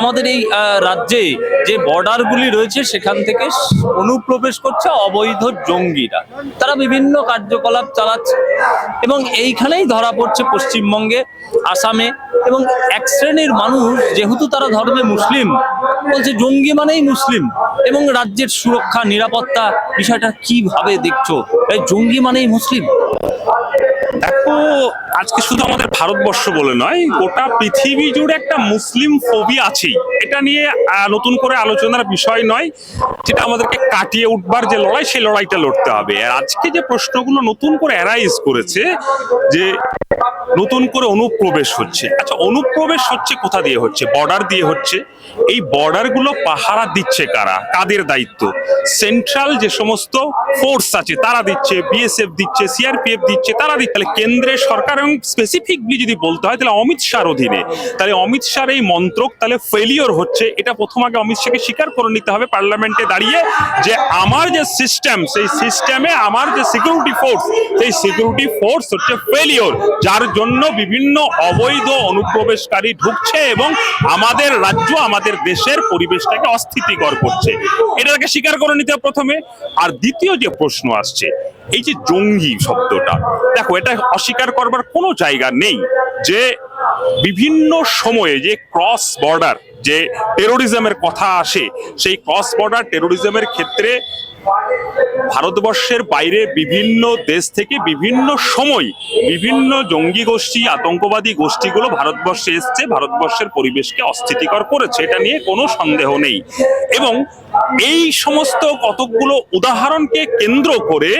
আমাদের এই রাজ্যে যে বর্ডারগুলি রয়েছে, সেখান থেকে অনুপ্রবেশ করছে অবৈধ জঙ্গিরা। তারা বিভিন্ন কার্যকলাপ চালাচ্ছে এবং এইখানেই ধরা পড়ছে পশ্চিমবঙ্গে, আসামে এবং এক শ্রেণির মানুষ, যেহেতু তারা ধর্মে মুসলিম, বলছে জঙ্গি মানেই মুসলিম এবং রাজ্যের সুরক্ষা, নিরাপত্তা বিষয়টা কীভাবে দেখছ? জঙ্গি মানেই মুসলিম? দেখো, আজকে শুধু আমাদের ভারতবর্ষ বলে নয়, গোটা পৃথিবী জুড়ে একটা মুসলিম ফোবি আছেই। এটা নিয়ে নতুন করে আলোচনার বিষয় নয়, যেটা আমাদেরকে কাটিয়ে উঠবার যে লড়াই, সেই লড়াইটা লড়তে হবে। আর আজকে যে প্রশ্নগুলো নতুন করে অ্যারাইজ করেছে, যে নতুন করে অনুপ্রবেশ হচ্ছে। আচ্ছা অনুপ্রবেশ হচ্ছে কোথা দিয়ে হচ্ছে? বর্ডার দিয়ে হচ্ছে। এই বর্ডারগুলো পাহারা দিচ্ছে কারা? কাদের দায়িত্ব? সেন্ট্রাল যে সমস্ত ফোর্স আছে, তারা দিচ্ছে বিএসএফ দিচ্ছে সিআরপিএফ দিচ্ছে, তারা দিচ্ছে। তাহলে কেন্দ্রের সরকার এবং স্পেসিফিকলি যদি বলতে হয়, তাহলে অমিত শাহর অধীনে। তাহলে অমিত শাহর এই মন্ত্রক তাহলে ফেলিওর হচ্ছে। এটা প্রথম আগে অমিত শাহকে স্বীকার করে নিতে হবে পার্লামেন্টে দাঁড়িয়ে যে আমার যে সিস্টেম সেই সিস্টেমে আমার যে সিকিউরিটি ফোর্স সেই সিকিউরিটি ফোর্স হচ্ছে ফেলিওর যার জন্য বিভিন্ন অবৈধ অনুপ্রবেশকারী ঢুকছে এবং আমাদের রাজ্য, আমাদের দেশের পরিবেশটাকে অস্থিতিকর করছে। এটাকে স্বীকার করে নিতে হবে প্রথমে। আর দ্বিতীয় যে প্রশ্ন আসছে, এই যে জঙ্গি শব্দটা, দেখো, এটা অস্বীকার করবার কোনো জায়গা নেই যে বিভিন্ন সময়ে যে ক্রস বর্ডার যে টেরোরিজমের কথা আসে, সেই ক্রস বর্ডার টেরোরিজমের ক্ষেত্রে ভারতবর্ষের বাইরে বিভিন্ন দেশ থেকে বিভিন্ন সময় বিভিন্ন জঙ্গি গোষ্ঠী, আতঙ্কবাদী গোষ্ঠীগুলো ভারতবর্ষে এসছে, ভারতবর্ষের পরিবেশকে অস্থিতিকর করেছে। এটা নিয়ে কোনো সন্দেহ নেই। এবং এই সমস্ত কতকগুলো উদাহরণকে কেন্দ্র করে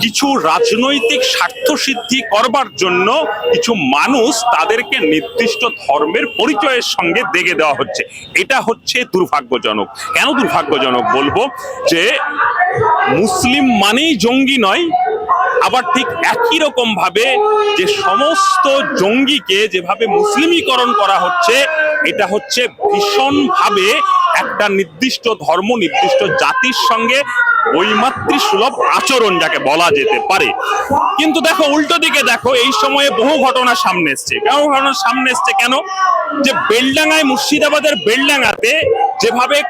কিছু রাজনৈতিক স্বার্থ সিদ্ধি করবার জন্য কিছু মানুষ তাদেরকে নির্দিষ্ট ধর্মের পরিচয়ের সঙ্গে দেখে দেওয়া হচ্ছে। এটা হচ্ছে দুর্ভাগ্যজনক। কেন দুর্ভাগ্যজনক বলব যে মুসলিম মানেই জঙ্গি নয়, আবার ঠিক একই রকম ভাবে যে সমস্ত জঙ্গিকে যেভাবে মুসলিমীকরণ করা হচ্ছে, এটা হচ্ছে ভীষণভাবে একটা নির্দিষ্ট ধর্ম, নির্দিষ্ট জাতির সঙ্গে বৈমাতৃ সুলভ আচরণ যাকে বলা যেতে পারে। কিন্তু দেখো, উল্টো দিকে দেখো, এই সময়ে বহু ঘটনা সামনে এসছে। কেন ঘটনা সামনে এসছে? কেন? যে বেলডাঙ্গায় মুর্শিদাবাদের বেলডাঙ্গাতে যেভাবে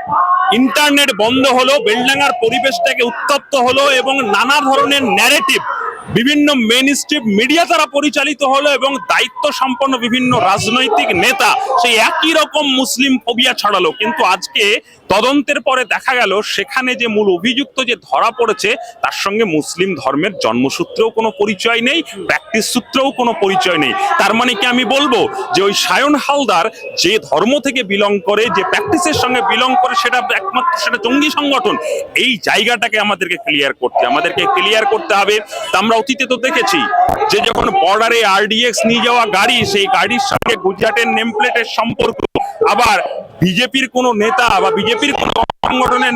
ইন্টারনেট বন্ধ হলো, বেলডাঙ্গার পরিবেশটাকে উত্তপ্ত হলো এবং নানা ধরনের ন্যারেটিভ বিভিন্ন মেন স্ট্রিপ মিডিয়া দ্বারা পরিচালিত হলো এবং দায়িত্ব সম্পন্ন বিভিন্ন রাজনৈতিক নেতা সেই একই রকম মুসলিম ফোবিয়া ছড়ালো। কিন্তু আজকে তদন্তের পরে দেখা গেল, সেখানে যে মূল অভিযুক্ত যে ধরা পড়েছে, তার সঙ্গে মুসলিম ধর্মের জন্মসূত্রেও কোনো পরিচয় নেই প্র্যাকটিস সূত্রেও কোনো পরিচয় নেই। তার মানে কি আমি বলব? যে ওই সায়ন হালদার যে ধর্ম থেকে বিলং করে, যে প্র্যাকটিসের সঙ্গে বিলং করে, সেটা একমাত্র সেটা জঙ্গি সংগঠন। এই জায়গাটাকে আমাদেরকে ক্লিয়ার করতে, আমাদেরকে ক্লিয়ার করতে হবে। তা আমরা অতীতে তো দেখেছি যে যখন বর্ডারে আরডিএক্স নিয়ে যাওয়া গাড়ি, সেই গাড়ির সঙ্গে গুজরাটের নেমপ্লেটের সম্পর্ক, আবার বিজেপির কোনো নেতা বা বিজেপির কোনো সংগঠনের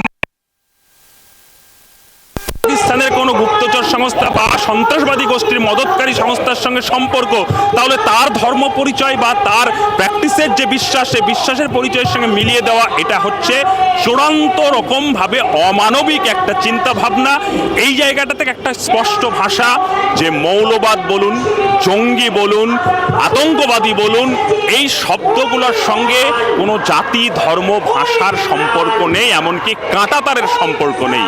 পাকিস্তানের কোনো গুপ্তচর সংস্থা বা সন্ত্রাসবাদী গোষ্ঠীর মদতকারী সংস্থার সঙ্গে সম্পর্ক, তাহলে তার ধর্ম পরিচয় বা তার প্র্যাকটিসের যে বিশ্বাস সে বিশ্বাসের পরিচয়ের সঙ্গে মিলিয়ে দেওয়া, এটা হচ্ছে চূড়ান্ত রকমভাবে অমানবিক একটা চিন্তা ভাবনা এই জায়গাটা থেকে একটা স্পষ্ট ভাষা যে মৌলবাদ বলুন, জঙ্গি বলুন, আতঙ্কবাদী বলুন, এই শব্দগুলোর সঙ্গে কোনো জাতি, ধর্ম, ভাষার সম্পর্ক নেই, এমনকি কাঁটাতারের সম্পর্ক নেই।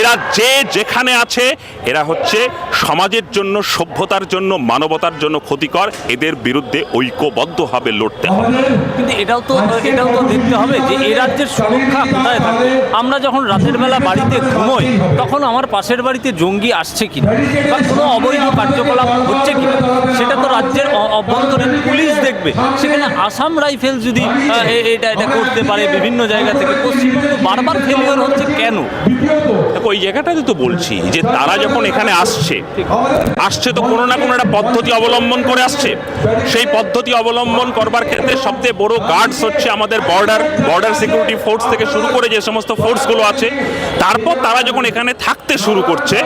এরা যে যেখানে আছে। এরা হচ্ছে সমাজের জন্য সভ্যতার জন্য মানবতার জন্য ক্ষতিকর। এদের বিরুদ্ধে ঐক্যবদ্ধভাবে লড়তে হবে। কিন্তু এটাও তো এটাও তো দেখতে হবে যে এই রাজ্যের সুরক্ষা কোথায় থাকবে আমরা যখন রাতের বেলা বাড়িতে ঘুমোই তখন আমার পাশের বাড়িতে জঙ্গি আসছে কিনা? বা কোনো অবৈধ কার্যকলাপ হচ্ছে কিনা? সেটা তো রাজ্যের অভ্যন্তরীণ পুলিশ দেখবে। সেখানে আসাম রাইফেল যদি আহ, এটা এটা করতে পারে বিভিন্ন জায়গা থেকে পশ্চিমবঙ্গ বারবার ফেলিওর হচ্ছে কেন? ওই জায়গাটাতে তো বলছি যে তারা যখন এখানে আসছে আসছে তো কোনো না কোনো একটা পদ্ধতি অবলম্বন করে আসছে। সেই পদ্ধতি অবলম্বন করবার ক্ষেত্রে সবচেয়ে বড় গার্ডস হচ্ছে আমাদের বর্ডার বর্ডার সিকিউরিটি ফোর্স থেকে শুরু করে যে সমস্ত ফোর্সগুলো আছে, তারপর তারা যখন এখানে থাকতে শুরু করছে,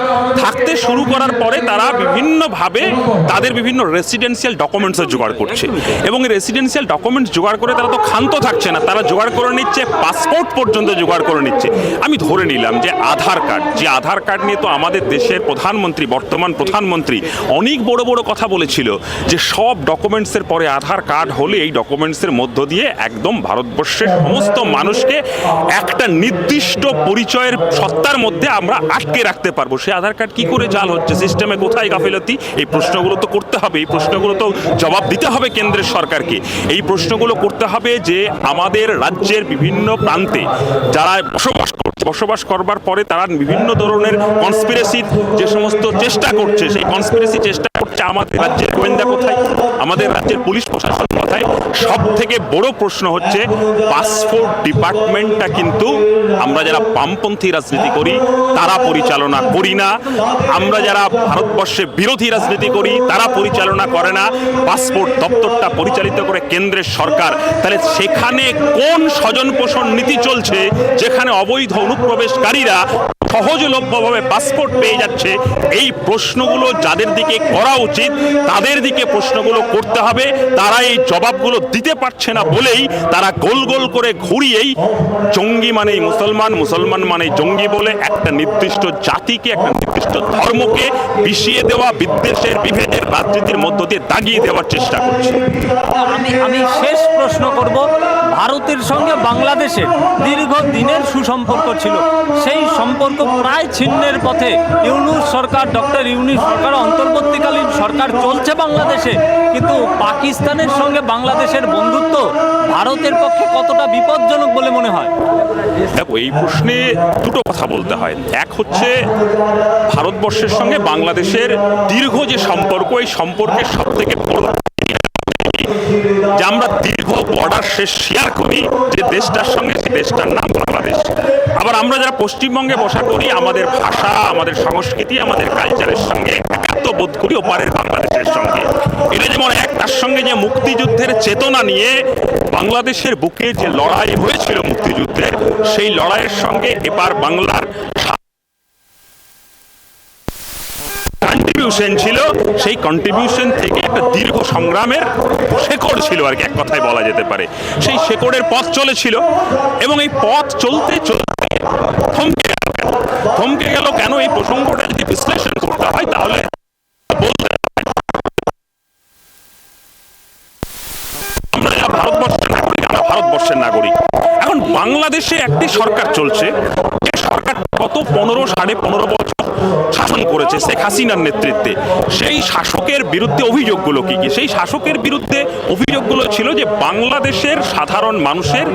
থাকতে শুরু করার পরে তারা বিভিন্নভাবে তাদের বিভিন্ন রেসিডেন্সিয়াল ডকুমেন্টসের জোগাড় করছে। এবং রেসিডেন্সিয়াল ডকুমেন্টস জোগাড় করে তারা তো ক্ষান্ত থাকছে না, তারা জোগাড় করে নিচ্ছে পাসপোর্ট পর্যন্ত জোগাড় করে নিচ্ছে। আমি ধরে নিলাম যে আধার কার্ড যে আধার কার্ড নিয়ে তো আমাদের দেশের প্রধানমন্ত্রী, বর্তমান প্রধানমন্ত্রী অনেক বড় বড় কথা বলেছিল যে সব ডকুমেন্টসের পরে আধার কার্ড হলে এই ডকুমেন্টসের মধ্য দিয়ে একদম ভারতবর্ষের সমস্ত মানুষকে একটা নির্দিষ্ট পরিচয়ের সত্তার মধ্যে আমরা আটকে রাখতে পারব। সেই আধার কার্ড কি করে জাল হচ্ছে? সিস্টেমে কোথায় গাফিলতি? এই প্রশ্নগুলো তো করতে হবে। এই প্রশ্নগুলো তো জবাব দিতে হবে কেন্দ্রের সরকারকে। এই প্রশ্নগুলো করতে হবে যে আমাদের রাজ্যের বিভিন্ন প্রান্তে যারা বসবাস করছে, বসবাস করবার পরে তারা বিভিন্ন ধরনের কনস্পিরেসির যে সমস্ত চেষ্টা করছে, সেই কনস্পিরেসি চেষ্টা করছে আমাদের রাজ্যের গোয়েন্দা কোথায়? আমাদের রাজ্যের পুলিশ প্রশাসন কোথায়? সব থেকে বড় প্রশ্ন হচ্ছে পাসপোর্ট ডিপার্টমেন্টটা কিন্তু আমরা যারা বামপন্থী রাজনীতি করি, তারা পরিচালনা করি না। আমরা যারা ভারতবর্ষে বিরোধী রাজনীতি করি, তারা পরিচালনা করে না। পাসপোর্ট দপ্তরটা পরিচালিত করে কেন্দ্রের সরকার। তাহলে সেখানে কোন স্বজন পোষণ নীতি চলছে? যেখানে অবৈধ অনুপ্রবেশকারীরা সহজলভ্যভাবে পাসপোর্ট পেয়ে যাচ্ছে। এই প্রশ্নগুলো যাদের দিকে করা উচিত, তাদের দিকে প্রশ্নগুলো করতে হবে। তারা এই জবাবগুলো দিতে পারছে না বলেই তারা গোল গোল করে ঘুরিয়েই জঙ্গি মানেই মুসলমান মুসলমান মানে জঙ্গি বলে একটা নির্দিষ্ট জাতিকে, একটা নির্দিষ্ট ধর্মকে বিষিয়ে দেওয়া বিদ্বেষের বিভেদের রাজনীতির মধ্য দিয়ে দাগিয়ে দেওয়ার চেষ্টা করছে। আমি আমি শেষ প্রশ্ন করব। ভারতের সঙ্গে বাংলাদেশের দীর্ঘ দিনের সুসম্পর্ক ছিল। সেই সম্পর্ক প্রায় ছিন্নের পথে ইউনুস সরকার, ডক্টর ইউনুস সরকার অন্তর্বর্তীকালীন সরকার চলছে বাংলাদেশে। কিন্তু পাকিস্তানের সঙ্গে বাংলাদেশের বন্ধুত্ব ভারতের পক্ষে কতটা বিপজ্জনক বলে মনে হয়? দেখো, এই প্রশ্নে দুটো কথা বলতে হয়। এক হচ্ছে, ভারতবর্ষের সঙ্গে বাংলাদেশের দীর্ঘ যে সম্পর্ক, এই সম্পর্কের সব থেকে বড় যে আমরা দীর্ঘ বর্ডার শেষ শেয়ার করি যে দেশটার সঙ্গে, সেই দেশটার নাম বাংলাদেশ। আবার আমরা যারা পশ্চিমবঙ্গে বসা করি, আমাদের ভাষা, আমাদের সংস্কৃতি, আমাদের কালচারের সঙ্গে একাত্ম বোধ করি ওপারের বাংলাদেশের সঙ্গে। এটা যেমন এক, তার সঙ্গে যে মুক্তিযুদ্ধের চেতনা নিয়ে বাংলাদেশের বুকে যে লড়াই হয়েছিল মুক্তিযুদ্ধের সেই লড়াইয়ের সঙ্গে এবার বাংলার কন্ট্রিবিউশন ছিল, সেই কন্ট্রিবিউশন থেকে একটা দীর্ঘ সংগ্রামের শেকড় ছিল আর কি, এক কথায় বলা যেতে পারে। সেই শেকড়ের পথ চলেছিল এবং এই পথ চলতে চলতে থমকে গেল কেন? থমকে গেল কেন? এই প্রসঙ্গটা যদি বিশ্লেষণ করতে হয়, তাহলে ভারতবর্ষের নাগরিক এখন বাংলাদেশে একটি সরকার চলছে, যে সরকার গত পনেরো, সাড়ে পনেরো বছর শাসন করেছে শেখ হাসিনার নেতৃত্বে। সেই শাসকের বিরুদ্ধে অভিযোগগুলো কি কি? সেই শাসকের বিরুদ্ধে অভিযোগগুলো ছিল যে বাংলাদেশের সাধারণ মানুষের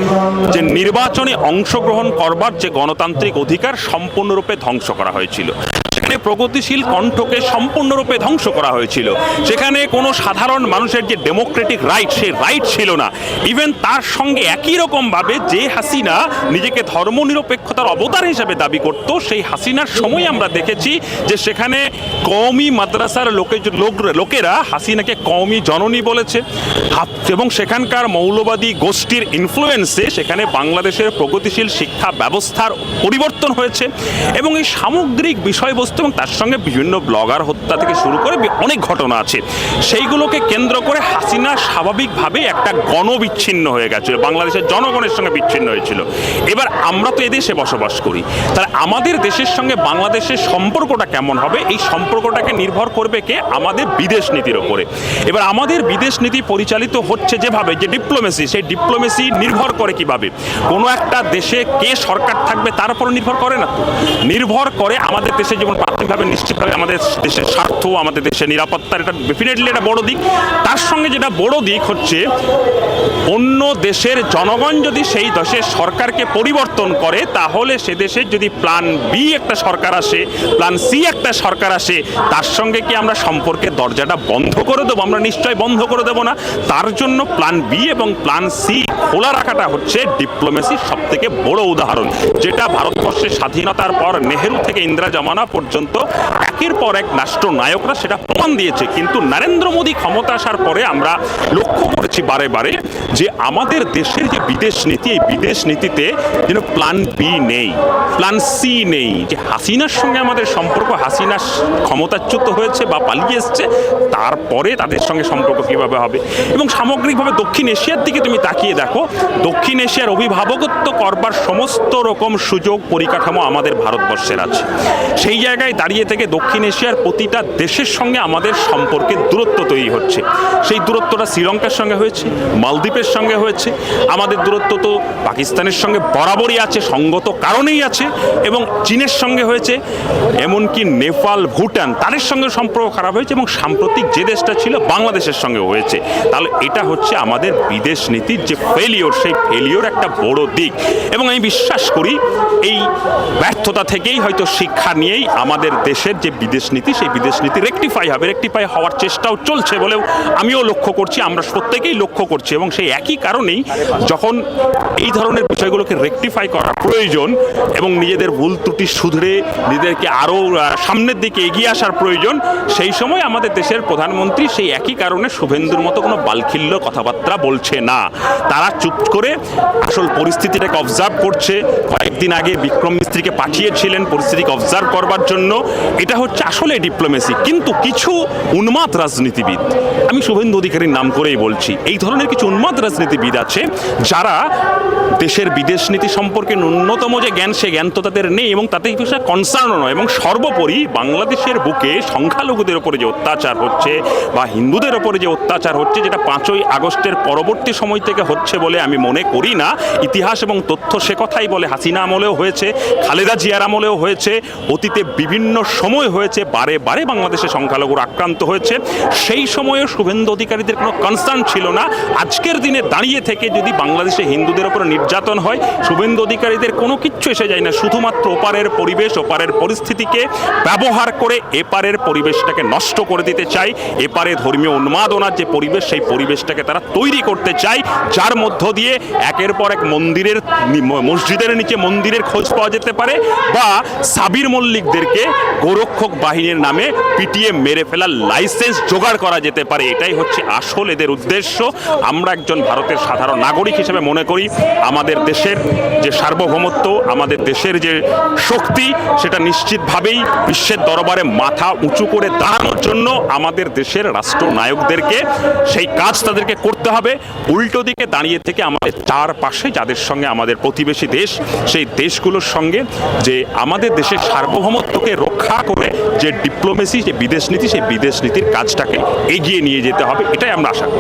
যে নির্বাচনে অংশগ্রহণ করবার যে গণতান্ত্রিক অধিকার সম্পূর্ণরূপে ধ্বংস করা হয়েছিল। সেখানে প্রগতিশীল কণ্ঠকে সম্পূর্ণরূপে ধ্বংস করা হয়েছিল। সেখানে কোনো সাধারণ মানুষের যে ডেমোক্রেটিক রাইট সে রাইট ছিল না। ইভেন তার সঙ্গে একই রকমভাবে যে হাসিনা নিজেকে ধর্মনিরপেক্ষতার অবতার হিসেবে দাবি করত, সেই হাসিনার সময় আমরা দেখেছি যে সেখানে কওমি মাদ্রাসার লোকে লোক লোকেরা হাসিনাকে কওমি জননী বলেছে। এবং সেখানকার মৌলবাদী গোষ্ঠীর ইনফ্লুয়েন্সে সেখানে বাংলাদেশের প্রগতিশীল শিক্ষা ব্যবস্থার পরিবর্তন হয়েছে। এবং এই সামগ্রিক বিষয়বস্তু এবং তার সঙ্গে বিভিন্ন ব্লগার হত্যা থেকে শুরু করে অনেক ঘটনা আছে। সেইগুলোকে কেন্দ্র করে হাসিনা স্বাভাবিকভাবে একটা গণবিচ্ছিন্ন হয়ে গেছিল। বাংলাদেশের জনগণের সঙ্গে বিচ্ছিন্ন হয়েছিল। এবার আমরা তো এদেশে বসবাস করি। তাহলে আমাদের দেশের সঙ্গে বাংলাদেশের সম্পর্কটা কেমন হবে? এই সম্পর্কটাকে নির্ভর করবে কে? আমাদের বিদেশ নীতির ওপরে। এবার আমাদের বিদেশ নীতি পরিচালিত হচ্ছে যেভাবে, যে ডিপ্লোমেসি সেই ডিপ্লোমেসি নির্ভর করে কীভাবে? কোনো একটা দেশে কে সরকার থাকবে তার উপর নির্ভর করে না তো? নির্ভর করে আমাদের দেশে যেমন প্রাথমিকভাবে নিশ্চিতভাবে আমাদের দেশের স্বার্থ, আমাদের দেশের নিরাপত্তার এটা ডেফিনেটলি একটা বড় দিক। তার সঙ্গে যেটা বড় দিক হচ্ছে, অন্য দেশের জনগণ যদি সেই দেশের সরকারকে পরিবর্তন করে, তাহলে সে দেশের যদি প্ল্যান বি একটা সরকার আসে প্ল্যান সি একটা সরকার আসে, তার সঙ্গে কি আমরা সম্পর্কের দরজাটা বন্ধ করে দেবো? আমরা নিশ্চয় বন্ধ করে দেবো না? তার জন্য প্ল্যান বি এবং প্ল্যান সি খোলা রাখাটা হচ্ছে ডিপ্লোমেসির সব থেকে বড় উদাহরণ। যেটা ভারতবর্ষের স্বাধীনতার পর নেহেরু থেকে ইন্দিরা জমানা পর্যন্ত tanto একের পর এক রাষ্ট্রনায়করা সেটা প্রমাণ দিয়েছে। কিন্তু নরেন্দ্র মোদী ক্ষমতা আসার পরে আমরা লক্ষ্য করেছি বারে বারে যে আমাদের দেশের যে বিদেশ নীতি, এই বিদেশ নীতিতে যেন প্ল্যান বি নেই প্ল্যান সি নেই। যে হাসিনার সঙ্গে আমাদের সম্পর্ক হাসিনা ক্ষমতাচ্যুত হয়েছে বা পালিয়ে এসছে, তারপরে তাদের সঙ্গে সম্পর্ক কীভাবে হবে? এবং সামগ্রিকভাবে দক্ষিণ এশিয়ার দিকে তুমি তাকিয়ে দেখো, দক্ষিণ এশিয়ার অভিভাবকত্ব করবার সমস্ত রকম সুযোগ, পরিকাঠামো আমাদের ভারতবর্ষের আছে। সেই জায়গায় দাঁড়িয়ে থেকে দক্ষিণ এশিয়ার প্রতিটা দেশের সঙ্গে আমাদের সম্পর্কের দূরত্ব তৈরি হচ্ছে। সেই দূরত্বটা শ্রীলঙ্কার সঙ্গে হয়েছে, মালদ্বীপের সঙ্গে হয়েছে, আমাদের দূরত্ব তো পাকিস্তানের সঙ্গে বরাবরই আছে, সঙ্গত কারণেই আছে এবং চীনের সঙ্গে হয়েছে, এমনকি নেপাল, ভুটান তাদের সঙ্গে সম্পর্ক খারাপ হয়েছে এবং সাম্প্রতিক যে দেশটা ছিল বাংলাদেশের সঙ্গে হয়েছে। তাহলে এটা হচ্ছে আমাদের বিদেশ নীতির যে ফেলিওর সেই ফেলিওর একটা বড় দিক। এবং আমি বিশ্বাস করি, এই ব্যর্থতা থেকেই হয়তো শিক্ষা নিয়েই আমাদের দেশের যে বিদেশ নীতি, সেই বিদেশ নীতি রেকটিফাই হবে। রেকটিফাই হওয়ার চেষ্টাও চলছে বলেও আমিও লক্ষ্য করছি, আমরা প্রত্যেকেই লক্ষ্য করছি এবং সেই একই কারণেই যখন এই ধরনের বিষয়গুলোকে রেকটিফাই করা প্রয়োজন এবং নিজেদের ভুল ত্রুটি শুধরে নিজেদেরকে আরও সামনের দিকে এগিয়ে আসার প্রয়োজন, সেই সময় আমাদের দেশের প্রধানমন্ত্রী সেই একই কারণে শুভেন্দুর মতো কোনো বালখিল্য কথাবার্তা বলছে না। তারা চুপ করে আসল পরিস্থিতিটাকে অবজার্ভ করছে। কয়েকদিন আগে বিক্রম মিস্ত্রিকে পাঠিয়েছিলেন পরিস্থিতিকে অবজার্ভ করবার জন্য। এটা হচ্ছে আসলে ডিপ্লোমেসি কিন্তু কিছু উন্মাদ রাজনীতিবিদ। আমি শুভেন্দু অধিকারীর নাম করেই বলছি, এই ধরনের কিছু উন্মাদ রাজনীতিবিদ আছে যারা দেশের বিদেশ নীতি সম্পর্কে ন্যূনতম যে জ্ঞান, সে জ্ঞান তো তাদের নেই এবং তাতে বিষয়ে কনসার্নও নয়। এবং সর্বোপরি বাংলাদেশের বুকে সংখ্যালঘুদের ওপরে যে অত্যাচার হচ্ছে বা হিন্দুদের ওপরে যে অত্যাচার হচ্ছে, যেটা পাঁচই আগস্টের পরবর্তী সময় থেকে হচ্ছে বলে আমি মনে করি না, ইতিহাস এবং তথ্য সে কথাই বলে। হাসিনা আমলেও হয়েছে, খালেদা জিয়ার আমলেও হয়েছে। অতীতে বিভিন্ন সময় হয়েছে, বারে বারে বাংলাদেশে সংখ্যালঘুরা আক্রান্ত হয়েছে। সেই সময়ে শুভেন্দু অধিকারীদের কোনো কনসার্ন ছিল না। আজকের দিনে দাঁড়িয়ে থেকে যদি বাংলাদেশে হিন্দুদের ওপর নির্যাতন হয়, শুভেন্দু অধিকারীদের কোনো কিচ্ছু এসে যায় না। শুধুমাত্র ওপারের পরিবেশ, ওপারের পরিস্থিতিকে ব্যবহার করে এপারের পরিবেশটাকে নষ্ট করে দিতে চাই। এপারে ধর্মীয় উন্মাদনার যে পরিবেশ, সেই পরিবেশটাকে তারা তৈরি করতে চায় যার মধ্য দিয়ে একের পর এক মন্দিরের, মসজিদের নিচে মন্দিরের খোঁজ পাওয়া যেতে পারে বা সাবির মল্লিকদেরকে গোরক্ষক বাহিনীর নামে পিটিয়ে মেরে ফেলার লাইসেন্স জোগাড় করা যেতে পারে, এটাই হচ্ছে আসল এদের উদ্দেশ্য। আমরা একজন ভারতের সাধারণ নাগরিক হিসেবে মনে করি, আমাদের দেশের যে সার্বভৌমত্ব, আমাদের দেশের যে শক্তি, সেটা নিশ্চিতভাবেই বিশ্বের দরবারে মাথা উঁচু করে দাঁড়ানোর জন্য আমাদের দেশের রাষ্ট্রনায়কদেরকে সেই কাজ তাদেরকে করতে হবে। উল্টো দিকে দাঁড়িয়ে থেকে আমাদের চারপাশে যাদের সঙ্গে আমাদের প্রতিবেশী দেশ, সেই দেশগুলোর সঙ্গে যে আমাদের দেশের সার্বভৌমত্বকে রক্ষা করে যে ডিপ্লোমেসি যে বিদেশ নীতি, সেই বিদেশ নীতির কাজটাকে এগিয়ে নিয়ে যেতে হবে, এটাই আমরা আশা করি।